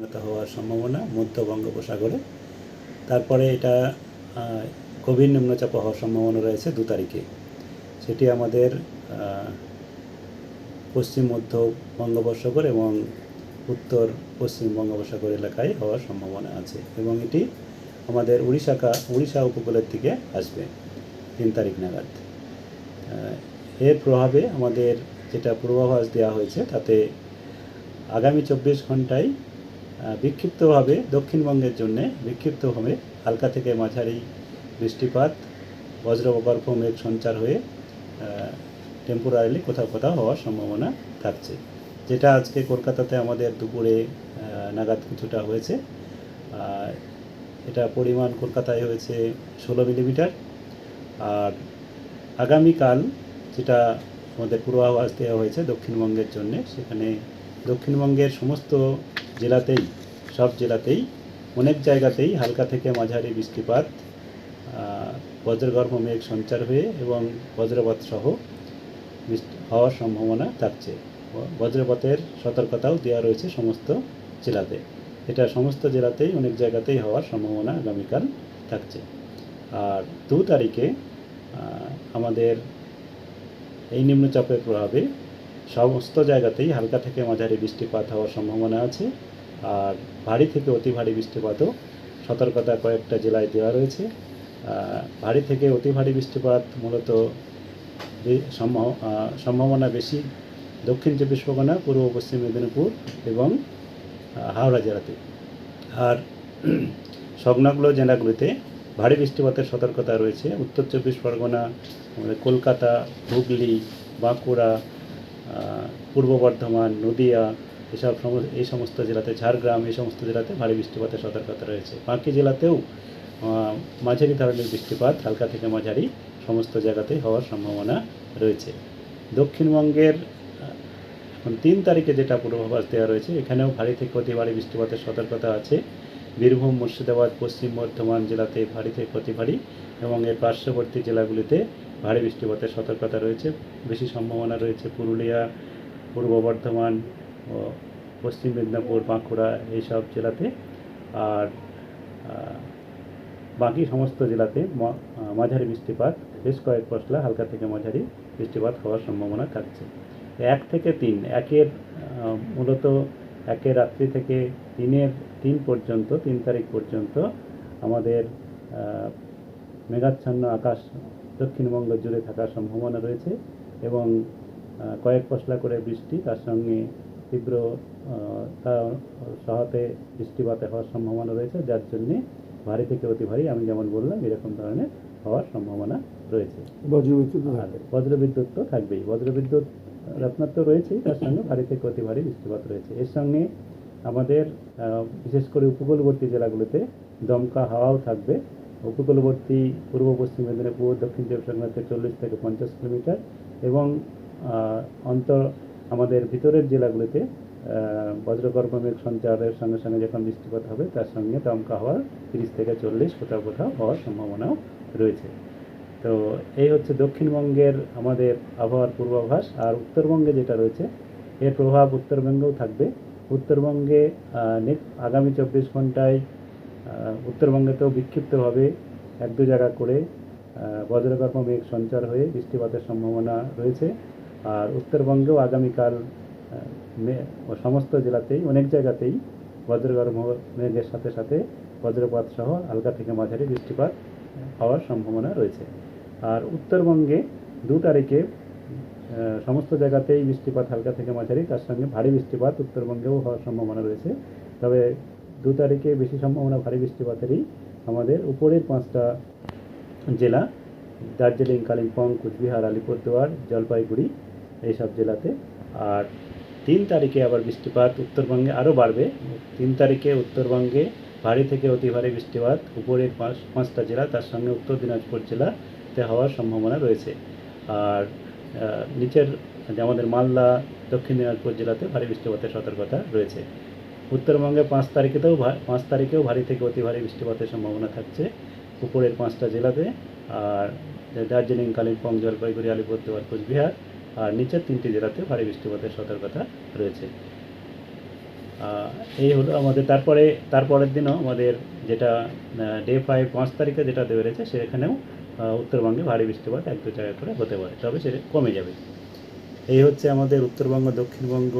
উন্নত হওয়ার সম্ভাবনা মধ্য বঙ্গোপসাগরে। তারপরে এটা গভীর নিম্নচাপ হওয়ার সম্ভাবনা রয়েছে দু তারিখে। সেটি আমাদের পশ্চিম, মধ্য বঙ্গোপসাগর এবং উত্তর, পশ্চিম বঙ্গোপসাগর এলাকায় হওয়ার সম্ভাবনা আছে এবং এটি আমাদের উড়িষ্যা কা- উড়িষ্যা উপকূলের দিকে আসবে তিন তারিখ নাগাদ। এর প্রভাবে আমাদের যেটা পূর্বাভাস দেওয়া হয়েছে তাতে আগামী চব্বিশ ঘন্টায় বিক্ষিপ্তভাবে দক্ষিণবঙ্গের জন্য বিক্ষিপ্তভাবে হালকা থেকে মাঝারি বৃষ্টিপাত বজ্রগর্ভ মেঘ সঞ্চার হয়ে টেম্পোরারিলি কোথাও কোথাও হওয়ার সম্ভাবনা থাকছে। যেটা আজকে কলকাতাতে আমাদের দুপুরে নাগাদ কিছুটা হয়েছে। এটা পরিমাণ কলকাতায় হয়েছে ষোলো মিলিমিটার। আর আগামীকাল যেটা আমাদের পূর্বাভাস দেওয়া হয়েছে দক্ষিণবঙ্গের জন্য, সেখানে দক্ষিণবঙ্গের সমস্ত জেলাতেই, সব জেলাতেই, অনেক জায়গাতেই হালকা থেকে মাঝারি বৃষ্টিপাত বজ্রগর্ভ মেঘ সঞ্চার হয়ে এবং বজ্রপাত সহ হওয়ার সম্ভাবনা থাকছে। বজ্রপাতের সতর্কতাও দেওয়া রয়েছে সমস্ত জেলাতে। এটা সমস্ত জেলাতেই, অনেক জায়গাতেই হওয়ার সম্ভাবনা আগামীকাল থাকছে। আর দু তারিখে আমাদের এই নিম্নচাপের প্রভাবে সমস্ত জায়গাতেই হালকা থেকে মাঝারি বৃষ্টিপাত হওয়ার সম্ভাবনা আছে। আর ভারী থেকে অতি ভারী বৃষ্টিপাতও সতর্কতা কয়েকটা জেলায় দেওয়া রয়েছে। ভারী থেকে অতি ভারী বৃষ্টিপাত মূলত সম্ভাবনা বেশি দক্ষিণ চব্বিশ পরগনা, পূর্ব পশ্চিম মেদিনীপুর এবং হাওড়া জেলাতে। আর সংলগ্ন জেলাগুলিতে ভারী বৃষ্টিপাতের সতর্কতা রয়েছে। উত্তর চব্বিশ পরগনা কলকাতা, হুগলি, বাঁকুড়া পূর্ব বর্ধমান, নদিয়া, এসব এই সমস্ত জেলাতে, ঝাড়গ্রাম, এই সমস্ত জেলাতে ভারী বৃষ্টিপাতের সতর্কতা রয়েছে। বাকি জেলাতেও মাঝারি ধরনের বৃষ্টিপাত, হালকা থেকে মাঝারি, সমস্ত জায়গাতেই হওয়ার সম্ভাবনা রয়েছে। দক্ষিণবঙ্গের এখন তিন তারিখে যেটা পূর্বাভাস দেওয়া রয়েছে, এখানেও ভারী থেকে অতি ভারী বৃষ্টিপাতের সতর্কতা আছে। বীরভূম, মুর্শিদাবাদ, পশ্চিম বর্ধমান জেলাতে ভারী থেকে অতি ভারী এবং এর পার্শ্ববর্তী জেলাগুলিতে ভারী বৃষ্টিপাতের সতর্কতা রয়েছে, বেশি সম্ভাবনা রয়েছে পুরুলিয়া, পূর্ব বর্ধমান ও পশ্চিম মেদিনীপুর, বাঁকুড়া এইসব জেলাতে। আর বাকি সমস্ত জেলাতে মাঝারি বৃষ্টিপাত, বেশ কয়েক পশলা হালকা থেকে মাঝারি বৃষ্টিপাত হওয়ার সম্ভাবনা থাকছে। এক থেকে তিন, একের মূলত একের রাত্রি থেকে তিনের তিন পর্যন্ত, তিন তারিখ পর্যন্ত আমাদের মেঘাচ্ছন্ন আকাশ দক্ষিণবঙ্গ জুড়ে থাকার সম্ভাবনা রয়েছে এবং কয়েক পশলা করে বৃষ্টি তার সঙ্গে তীব্র তার সহাতে বৃষ্টিপাতে হওয়ার সম্ভাবনা রয়েছে যার জন্যে ভারী থেকে অতি ভারী আমি যেমন বললাম এরকম ধরনের হওয়ার সম্ভাবনা রয়েছে। বজ্রবিদ্যুৎ বজ্রবিদ্যুৎ তো থাকবেই। বজ্রবিদ্যুৎ রত্নাত্ম রয়েছেই তার সঙ্গে ভারী থেকে অতি ভারী বৃষ্টিপাত রয়েছে। এর সঙ্গে আমাদের বিশেষ করে উপকূলবর্তী জেলাগুলোতে দমকা হাওয়াও থাকবে। উপকূলবর্তী, পূর্ব পশ্চিম মেদিনীপুর, দক্ষিণ চব্বিশ পরগনাতে চল্লিশ থেকে পঞ্চাশ কিলোমিটার এবং অন্তর, আমাদের ভিতরের জেলাগুলিতে বজ্রগর্ভ সঞ্চারের সঙ্গে সঙ্গে যখন বৃষ্টিপাত হবে, তার সঙ্গে দমকা হওয়ার তিরিশ থেকে চল্লিশ কোথাও কোথাও হওয়ার সম্ভাবনাও রয়েছে। তো এই হচ্ছে দক্ষিণবঙ্গের আমাদের আবহাওয়ার পূর্বাভাস। আর উত্তরবঙ্গে যেটা রয়েছে, এর প্রভাব উত্তরবঙ্গেও থাকবে। উত্তরবঙ্গে আগামী চব্বিশ ঘন্টায় উত্তরবঙ্গেতেও বিক্ষিপ্তভাবে এক দু জায়গা করে বজ্রগর্ভ মেঘ সঞ্চার হয়ে বৃষ্টিপাতের সম্ভাবনা রয়েছে। আর উত্তরবঙ্গেও আগামীকাল সমস্ত জেলাতেই, অনেক জায়গাতেই বজ্রগর্ভ মেঘের সাথে সাথে বজ্রপাত সহ হালকা থেকে মাঝারি বৃষ্টিপাত হওয়ার সম্ভাবনা রয়েছে। আর উত্তরবঙ্গে দু তারিখে সমস্ত জায়গাতেই বৃষ্টিপাত হালকা থেকে মাঝারি, তার সঙ্গে ভারী বৃষ্টিপাত উত্তরবঙ্গেও হওয়ার সম্ভাবনা রয়েছে। তবে দু তারিখে বেশি সম্ভাবনা ভারী বৃষ্টিপাতেরই আমাদের উপরের পাঁচটা জেলা, দার্জিলিং, কালিম্পং, কুচবিহার, আলিপুরদুয়ার, জলপাইগুড়ি এইসব জেলাতে। আর তিন তারিখে আবার বৃষ্টিপাত উত্তরবঙ্গে আরও বাড়বে। তিন তারিখে উত্তরবঙ্গে ভারী থেকে অতি ভারী বৃষ্টিপাত উপরের পাঁচ, পাঁচটা জেলা, তার সঙ্গে উত্তর দিনাজপুর জেলাতে হওয়ার সম্ভাবনা রয়েছে। আর নিচের আমাদের মালদা, দক্ষিণ দিনাজপুর জেলাতে ভারী বৃষ্টিপাতের সতর্কতা রয়েছে। উত্তরবঙ্গে পাঁচ তারিখেতেও পাঁচ তারিখেও ভারী থেকে অতি ভারী বৃষ্টিপাতের সম্ভাবনা থাকছে। উপরের পাঁচটা জেলাতে, আর দার্জিলিং, কালিম্পং, জলপাইগুড়ি, আলিপুরদুয়ার কোচবিহার, আর নিচের তিনটি জেলাতে ভারী বৃষ্টিপাতের সতর্কতা রয়েছে। এই হলো আমাদের, তারপরে, তারপরের দিনও আমাদের যেটা ডে ফাইভ পাঁচ তারিখে যেটা বেড়েছে, সেখানেও উত্তরবঙ্গে ভারী বৃষ্টিপাত এক দু জায়গা করে হতে পারে, তবে সেটা কমে যাবে। এই হচ্ছে আমাদের উত্তরবঙ্গ, দক্ষিণবঙ্গ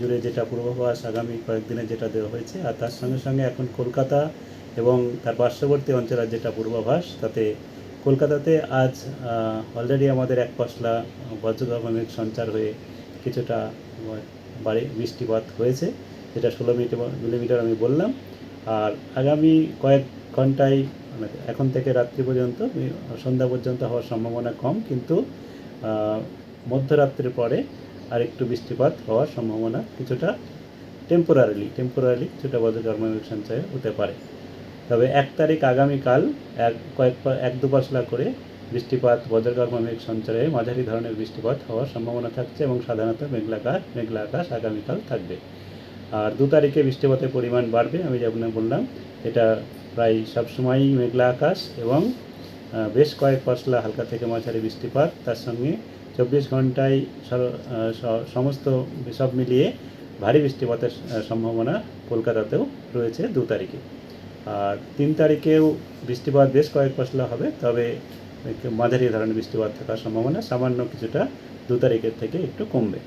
জুড়ে যেটা পূর্বাভাস আগামী কয়েকদিনে যেটা দেওয়া হয়েছে, আর তার সঙ্গে সঙ্গে এখন কলকাতা এবং তার পার্শ্ববর্তী অঞ্চলের যেটা পূর্বাভাস, তাতে কলকাতাতে আজ অলরেডি আমাদের এক পশলা বজ্রগর্ভমেঘ সঞ্চার হয়ে কিছুটা বাড়ি, বৃষ্টিপাত হয়েছে, যেটা ষোলো মিলিমিটার আমি বললাম, আর আগামী কয়েক ঘন্টায় মানে এখন থেকে রাত্রি পর্যন্ত, সন্ধ্যা পর্যন্ত হওয়ার সম্ভাবনা কম, কিন্তু মধ্যরাত্রির পরে আর একটু বৃষ্টিপাত হওয়ার সম্ভাবনা কিছুটা টেম্পোরারিলি টেম্পোরারিলি কিছুটা বজ্রকর্মমেঘ সঞ্চয় হতে পারে। তবে এক তারিখ আগামীকাল এক কয়েক এক দু পাশলা করে বৃষ্টিপাত বজ্রকর্মমেঘ সঞ্চয়ে মাঝারি ধরনের বৃষ্টিপাত হওয়ার সম্ভাবনা থাকছে এবং সাধারণত মেঘলাকার, মেঘলা আকাশ আগামীকাল থাকবে। আর দু তারিখে বৃষ্টিপাতের পরিমাণ বাড়বে, আমি যেমন বললাম, এটা প্রায় সবসময়ই মেঘলা আকাশ এবং বেশ কয়েক পশলা হালকা থেকে মাঝারি বৃষ্টিপাত, তার সঙ্গে চব্বিশ ঘন্টায় সমস্ত সব মিলিয়ে ভারী বৃষ্টিপাতের সম্ভাবনা কলকাতাতেও রয়েছে দু তারিখে। আর তিন তারিখেও বৃষ্টিপাত বেশ কয়েক পশলা হবে, তবে মাঝারি ধরনের বৃষ্টিপাত থাকার সম্ভাবনা সামান্য কিছুটা দু তারিখের থেকে একটু কমবে।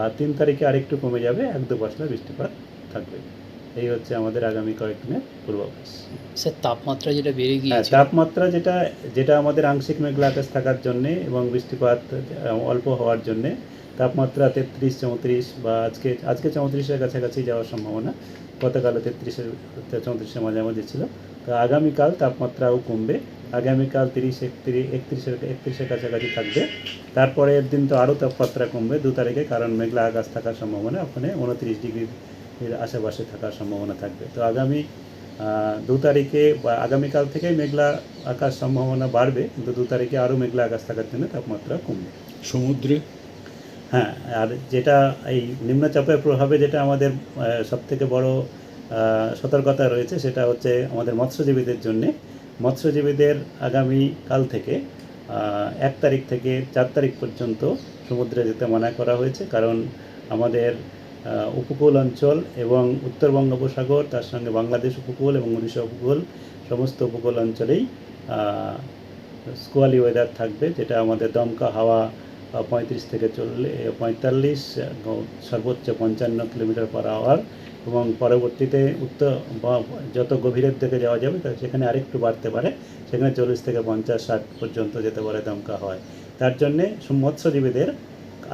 আর তিন তারিখে আরেকটু কমে যাবে, এক দু পশলা বৃষ্টিপাত থাকবে। এই হচ্ছে আমাদের আগামী কয়েকদিনের পূর্বাভাস। স্যার তাপমাত্রা যেটা বেড়ে হ্যাঁ গিয়েছে তাপমাত্রা যেটা যেটা আমাদের আংশিক মেঘলা আকাশ থাকার জন্যে এবং বৃষ্টিপাত অল্প হওয়ার জন্যে তাপমাত্রা তেত্রিশ চৌত্রিশ বা আজকে আজকে চৌত্রিশের কাছাকাছি যাওয়ার সম্ভাবনা। গতকালে তেত্রিশের চৌত্রিশের মাঝামাঝি ছিল। তো আগামীকাল তাপমাত্রাও কমবে। আগামীকাল তিরিশ একত্রিশ একত্রিশের একত্রিশের কাছাকাছি থাকবে। তারপরের দিন তো আরও তাপমাত্রা কমবে দু তারিখে কারণ মেঘলা আকাশ থাকার সম্ভাবনা। ওখানে উনত্রিশ ডিগ্রির আশেপাশে থাকার সম্ভাবনা থাকবে। তো আগামী দু তারিখে বা আগামীকাল থেকেই মেঘলা আকাশ সম্ভাবনা বাড়বে কিন্তু দু তারিখে আরও মেঘলা আকাশ থাকার জন্য তাপমাত্রা কমবে। সমুদ্রে? হ্যাঁ আর যেটা এই নিম্নচাপের প্রভাবে যেটা আমাদের সব থেকে বড় সতর্কতা রয়েছে সেটা হচ্ছে আমাদের মৎস্যজীবীদের জন্যে। মৎস্যজীবীদের আগামী কাল থেকে এক তারিখ থেকে চার তারিখ পর্যন্ত সমুদ্রে যেতে মানা করা হয়েছে কারণ আমাদের উপকূল অঞ্চল এবং উত্তর বঙ্গোপসাগর, তার সঙ্গে বাংলাদেশ উপকূল এবং উড়িষ্যা উপকূল, সমস্ত উপকূল অঞ্চলেই স্কোয়ালি ওয়েদার থাকবে, যেটা আমাদের দমকা হাওয়া পঁয়ত্রিশ থেকে চল্লিশ পঁয়তাল্লিশ সর্বোচ্চ পঞ্চান্ন কিলোমিটার পার আওয়ার এবং পরবর্তীতে উত্তর যত গভীরের দিকে যাওয়া যাবে সেখানে আরেকটু বাড়তে পারে, সেখানে চল্লিশ থেকে পঞ্চাশ, ষাট পর্যন্ত যেতে পারে দমকা হয় তার জন্যে মৎস্যজীবীদের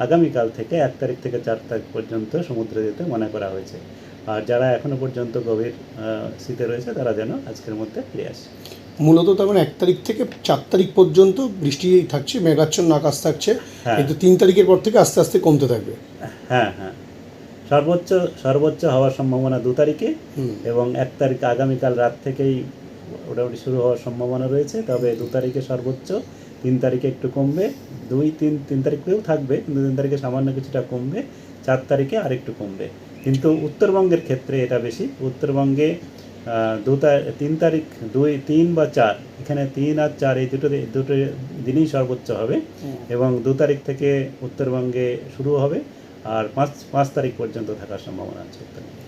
আগামীকাল থেকে এক তারিখ থেকে চার তারিখ পর্যন্ত সমুদ্রে যেতে মনে করা হয়েছে। আর যারা এখনও পর্যন্ত গভীর শীতে রয়েছে তারা যেন আজকের মধ্যে ফিরে আসে। মূলত তার মানে এক তারিখ থেকে চার তারিখ পর্যন্ত বৃষ্টি থাকছে মেঘাচ্ছন্ন আকাশ থাকছে হ্যাঁ। কিন্তু তিন তারিখের পর থেকে আস্তে আস্তে কমতে থাকবে। হ্যাঁ হ্যাঁ। সর্বোচ্চ সর্বোচ্চ হওয়ার সম্ভাবনা দু তারিখে এবং এক তারিখ আগামীকাল রাত থেকেই মোটামুটি শুরু হওয়ার সম্ভাবনা রয়েছে তবে দু তারিখে সর্বোচ্চ তিন তারিখে একটু কমবে দুই তিন তিন তারিখেও থাকবে কিন্তু তিন তারিখে সামান্য কিছুটা কমবে চার তারিখে আরেকটু কমবে। কিন্তু উত্তরবঙ্গের ক্ষেত্রে এটা বেশি। উত্তরবঙ্গে দু তিন তারিখ দুই তিন বা চার এখানে তিন আর চার এই দুটো দুটো দিনই সর্বোচ্চ হবে এবং দু তারিখ থেকে উত্তরবঙ্গে শুরু হবে আর পাঁচ পাঁচ তারিখ পর্যন্ত থাকার সম্ভাবনা আছে উত্তরবঙ্গে।